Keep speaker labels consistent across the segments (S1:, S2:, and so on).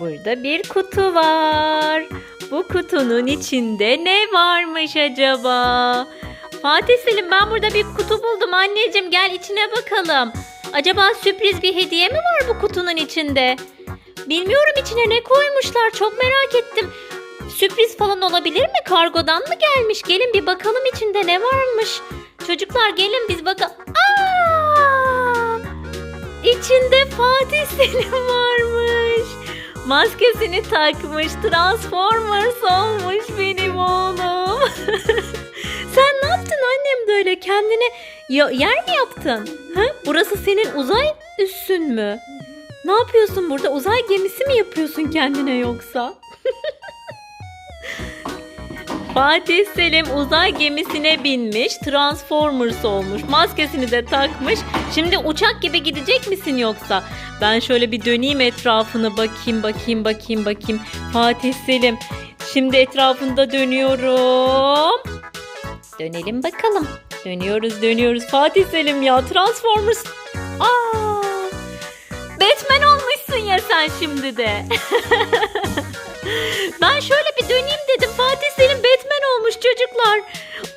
S1: Burada bir kutu var. Bu kutunun içinde ne varmış acaba? Fatih Selim ben burada bir kutu buldum anneciğim gel içine bakalım. Acaba sürpriz bir hediye mi var bu kutunun içinde? Bilmiyorum içine ne koymuşlar çok merak ettim. Sürpriz falan olabilir mi? Kargodan mı gelmiş? Gelin bir bakalım içinde ne varmış. Çocuklar gelin biz bakalım. İçinde Fatih Selim varmış. Maskesini takmış. Transformers olmuş benim oğlum. Sen ne yaptın annem böyle? Kendine yer mi yaptın? Ha? Burası senin uzay üssün mü? Ne yapıyorsun burada? Uzay gemisi mi yapıyorsun kendine yoksa? Fatih Selim uzay gemisine binmiş, Transformers olmuş, maskesini de takmış. Şimdi uçak gibi gidecek misin yoksa? Ben şöyle bir döneyim etrafını bakayım, bakayım, bakayım, bakayım. Fatih Selim, şimdi etrafında dönüyorum. Dönelim bakalım. Dönüyoruz, dönüyoruz. Fatih Selim ya, Transformers. Aa! Batman olmuşsun ya sen şimdi de. Ben şöyle bir döneyim dedim. Fatih olmuş çocuklar.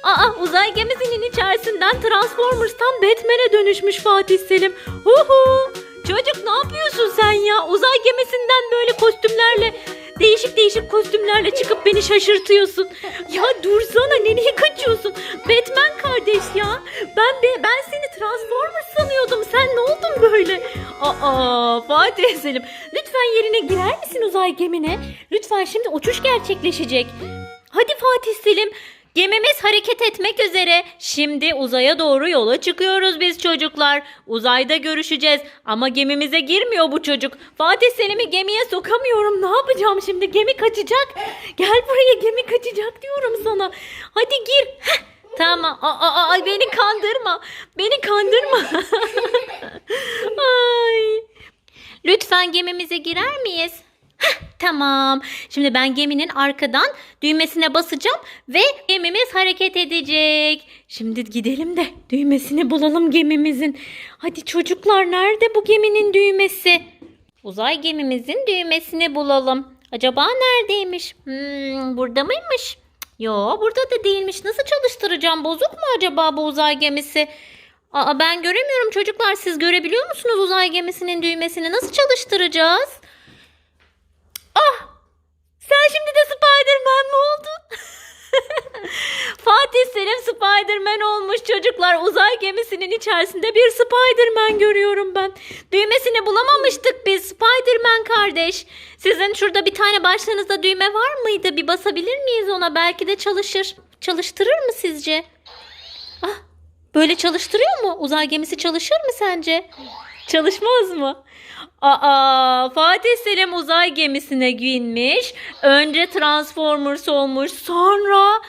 S1: Aa uzay gemisinin içerisinden Transformers'tan Batman'e dönüşmüş Fatih Selim. Huhu. Çocuk ne yapıyorsun sen ya? Uzay gemisinden böyle kostümlerle değişik değişik kostümlerle çıkıp beni şaşırtıyorsun. Ya dursana nereye kaçıyorsun? Batman kardeş ya. Ben be, ben seni Transformers sanıyordum. Sen ne oldun böyle? Aa Fatih Selim lütfen yerine girer misin uzay gemine? Lütfen şimdi uçuş gerçekleşecek. Hadi Fatih Selim. Gemimiz hareket etmek üzere. Şimdi uzaya doğru yola çıkıyoruz biz çocuklar. Uzayda görüşeceğiz. Ama gemimize girmiyor bu çocuk. Fatih Selim'i gemiye sokamıyorum. Ne yapacağım şimdi? Gemi kaçacak. Gel buraya gemi kaçacak diyorum sana. Hadi gir. Heh, Tamam. Aa, aa, ay beni kandırma. Beni kandırma. ay. Lütfen gemimize girer miyiz? Heh, tamam. Şimdi ben geminin arkadan düğmesine basacağım ve gemimiz hareket edecek. Şimdi gidelim de düğmesini bulalım gemimizin. Hadi çocuklar nerede bu geminin düğmesi? Uzay gemimizin düğmesini bulalım. Acaba neredeymiş? Hmm, burada mıymış? Yo burada da değilmiş. Nasıl çalıştıracağım? Bozuk mu acaba bu uzay gemisi? Aa ben göremiyorum çocuklar. Siz görebiliyor musunuz uzay gemisinin düğmesini? Nasıl çalıştıracağız? Ah! Sen şimdi de Spider-Man mi oldun? Fatih Selim Spider-Man olmuş çocuklar. Uzay gemisinin içerisinde bir Spider-Man görüyorum ben. Düğmesini bulamamıştık biz Spider-Man kardeş. Sizin şurada bir tane başlarınızda düğme var mıydı? Bir basabilir miyiz ona? Belki de çalışır. Çalıştırır mı sizce? Ah, böyle çalıştırıyor mu? Uzay gemisi çalışır mı sence? Çalışmaz mı? Aa, Fatih Selim uzay gemisine binmiş. Önce Transformers olmuş. Sonra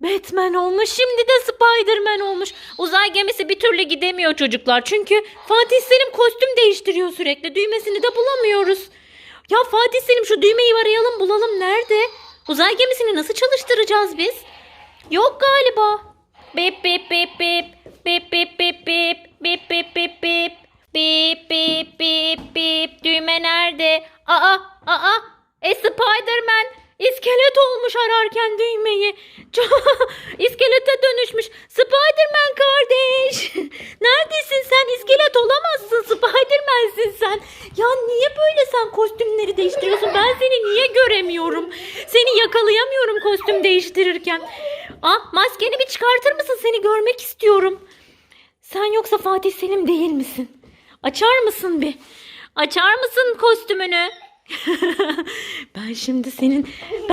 S1: Batman olmuş. Şimdi de Spider-Man olmuş. Uzay gemisi bir türlü gidemiyor çocuklar. Çünkü Fatih Selim kostüm değiştiriyor sürekli. Düğmesini de bulamıyoruz. Ya Fatih Selim şu düğmeyi arayalım bulalım. Nerede? Uzay gemisini nasıl çalıştıracağız biz? Yok galiba. Bip bip bip bip. Bip bip bip bip. Bip bip bip bip. Bip bip bip bip. Düğme nerede? Aa aa. E Spiderman. İskelet olmuş ararken düğmeyi. İskelete dönüşmüş. Spiderman kardeş. Neredesin sen? İskelet olamazsın. Spiderman'sin sen. Ya niye böyle sen kostümleri değiştiriyorsun? Ben seni niye göremiyorum? Seni yakalayamıyorum kostüm değiştirirken. Ah maskeni bir çıkartır mısın? Seni görmek istiyorum. Sen yoksa Fatih Selim değil misin? Açar mısın bir? Açar mısın kostümünü? ben şimdi senin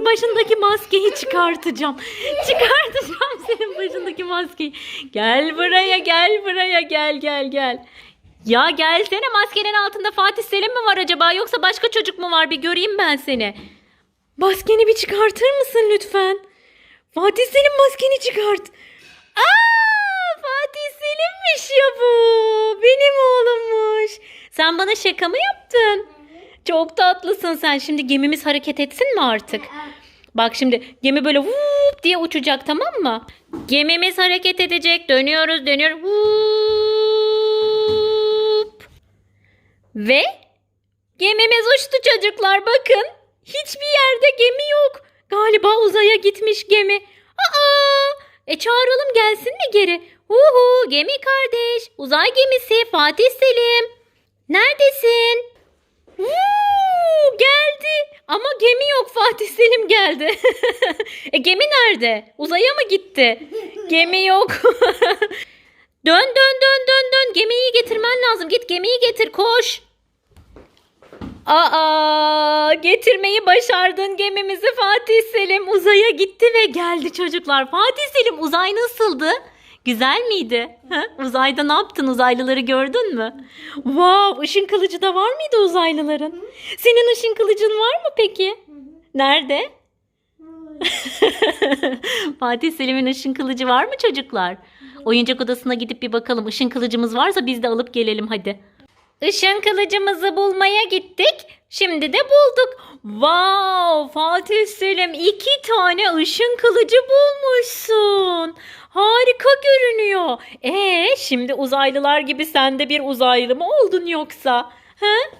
S1: başındaki maskeyi çıkartacağım. Çıkartacağım senin başındaki maskeyi. Gel buraya gel buraya gel gel gel. Ya gelsene maskenin altında Fatih Selim mi var acaba yoksa başka çocuk mu var bir göreyim ben seni. Maskeni bir çıkartır mısın lütfen? Fatih Selim maskeni çıkart. Aa, Fatih Selim'miş ya bu. Benim oğlummuş. Sen bana şaka mı yaptın? Çok tatlısın sen. Şimdi gemimiz hareket etsin mi artık? Bak şimdi gemi böyle vup diye uçacak tamam mı? Gemimiz hareket edecek. Dönüyoruz dönüyoruz. Vup. Ve Gemimiz uçtu çocuklar bakın. Hiçbir yerde gemi yok. Galiba uzaya gitmiş gemi. Aa! E çağıralım gelsin mi geri? Uhu gemi kardeş. Uzay gemisi Fatih Selim. Neredesin? Uuu, geldi. Ama gemi yok Fatih Selim geldi. e gemi nerede? Uzaya mı gitti? Gemi yok. dön dön dön dön dön. Gemiyi getirmen lazım. Git gemiyi getir koş. Aa, getirmeyi başardın gemimizi Fatih Selim. Uzaya gitti ve geldi çocuklar. Fatih Selim uzay nasıldı? Güzel miydi? Uzayda ne yaptın? Uzaylıları gördün mü? Wow, ışın kılıcı da var mıydı uzaylıların? Senin ışın kılıcın var mı peki? Nerede? Fatih Selim'in ışın kılıcı var mı çocuklar? Oyuncak odasına gidip bir bakalım. Işın kılıcımız varsa biz de alıp gelelim hadi. Işın kılıcımızı bulmaya gittik. Şimdi de bulduk. Wow, Fatih Selim iki tane ışın kılıcı bulmuşsun. Harika görünüyor. Ee, şimdi uzaylılar gibi sen de bir uzaylı mı oldun yoksa? He?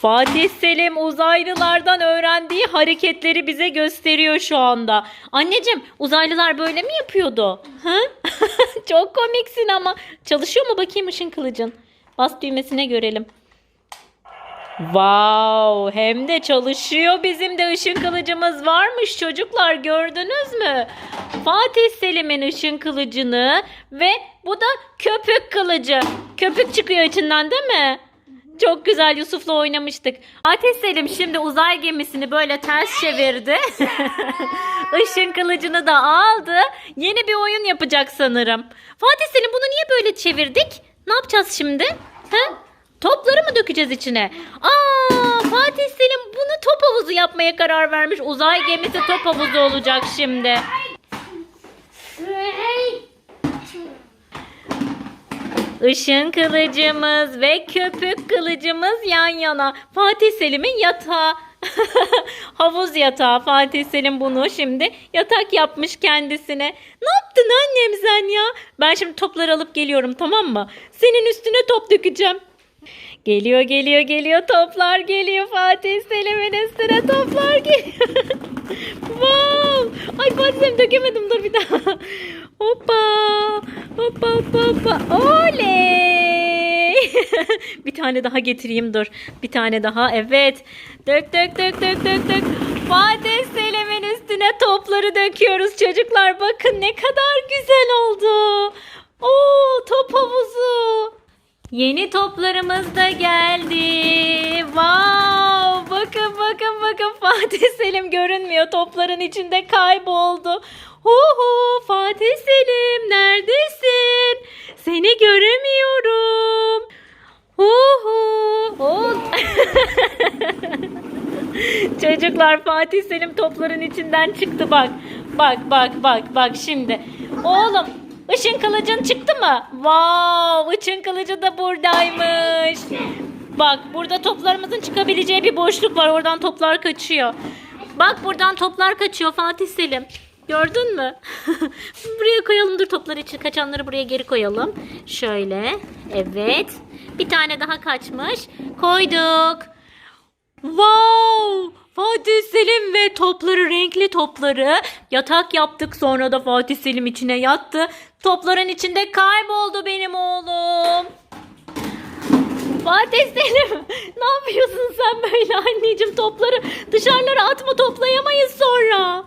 S1: Fatih Selim uzaylılardan öğrendiği hareketleri bize gösteriyor şu anda. Anneciğim uzaylılar böyle mi yapıyordu? Ha? Çok komiksin ama. Çalışıyor mu bakayım ışın kılıcın? Bas düğmesine görelim. Wow, hem de çalışıyor bizim de ışın kılıcımız varmış çocuklar gördünüz mü? Fatih Selim'in ışın kılıcını ve bu da köpük kılıcı. Köpük çıkıyor içinden değil mi? Çok güzel Yusuf'la oynamıştık. Fatih Selim şimdi uzay gemisini böyle ters çevirdi. Işın kılıcını da aldı. Yeni bir oyun yapacak sanırım. Fatih Selim bunu niye böyle çevirdik? Ne yapacağız şimdi? He? Topları mı dökeceğiz içine? Aa, Fatih Selim bunu top havuzu yapmaya karar vermiş. Uzay gemisi top havuzu olacak şimdi. Işın kılıcımız ve köpük kılıcımız yan yana. Fatih Selim'in yatağı. Havuz yatağı. Fatih Selim bunu şimdi yatak yapmış kendisine. Ne yaptın annem sen ya? Ben şimdi topları alıp geliyorum tamam mı? Senin üstüne top dökeceğim. Geliyor geliyor geliyor toplar geliyor Fatih Selim'in üstüne toplar geliyor. wow! Ay Fatih dökemedim dur bir daha. Hoppa! Hoppa hoppa hoppa. Oley! bir tane daha getireyim dur. Bir tane daha evet. Dök dök dök dök dök dök. Fatih Selim'in üstüne topları döküyoruz çocuklar. Bakın ne kadar güzel oldu. Oo top havuzu. Yeni toplarımız da geldi. Wow! Bakın bakın bakın Fatih Selim görünmüyor. Topların içinde kayboldu. Huhu Fatih Selim neredesin? Seni göremiyorum. Huhu. Oh. Çocuklar Fatih Selim topların içinden çıktı bak. Bak bak bak bak şimdi. Oğlum ışın kılıcın çıktı mı? Wow ışın kılıcı da buradaymış. Bak burada toplarımızın çıkabileceği bir boşluk var. Oradan toplar kaçıyor. Bak buradan toplar kaçıyor Fatih Selim. Gördün mü? buraya koyalım dur toplar için kaçanları buraya geri koyalım. Şöyle. Evet. Bir tane daha kaçmış. Koyduk. Wow! Fatih Selim ve topları, renkli topları yatak yaptık. Sonra da Fatih Selim içine yattı. Topların içinde kayboldu benim oğlum. Fatih Selim ne yapıyorsun sen böyle anneciğim topları dışarılara atma toplayamayız sonra.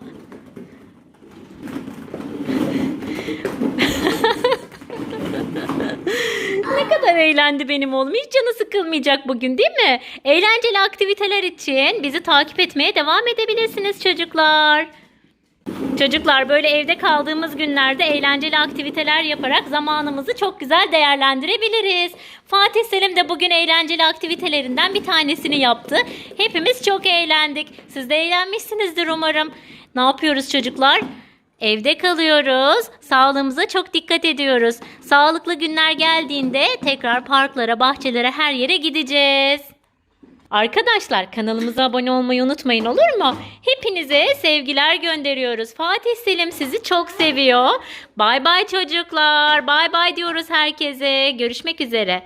S1: Ne kadar eğlendi benim oğlum. Hiç canı sıkılmayacak bugün değil mi? Eğlenceli aktiviteler için bizi takip etmeye devam edebilirsiniz çocuklar. Çocuklar böyle evde kaldığımız günlerde eğlenceli aktiviteler yaparak zamanımızı çok güzel değerlendirebiliriz. Fatih Selim de bugün eğlenceli aktivitelerinden bir tanesini yaptı. Hepimiz çok eğlendik. Siz de eğlenmişsinizdir umarım. Ne yapıyoruz çocuklar? Evde kalıyoruz. Sağlığımıza çok dikkat ediyoruz. Sağlıklı günler geldiğinde tekrar parklara, bahçelere, her yere gideceğiz. Arkadaşlar kanalımıza abone olmayı unutmayın olur mu? Hepinize sevgiler gönderiyoruz. Fatih Selim sizi çok seviyor. Bay bay çocuklar. Bay bay diyoruz herkese. Görüşmek üzere.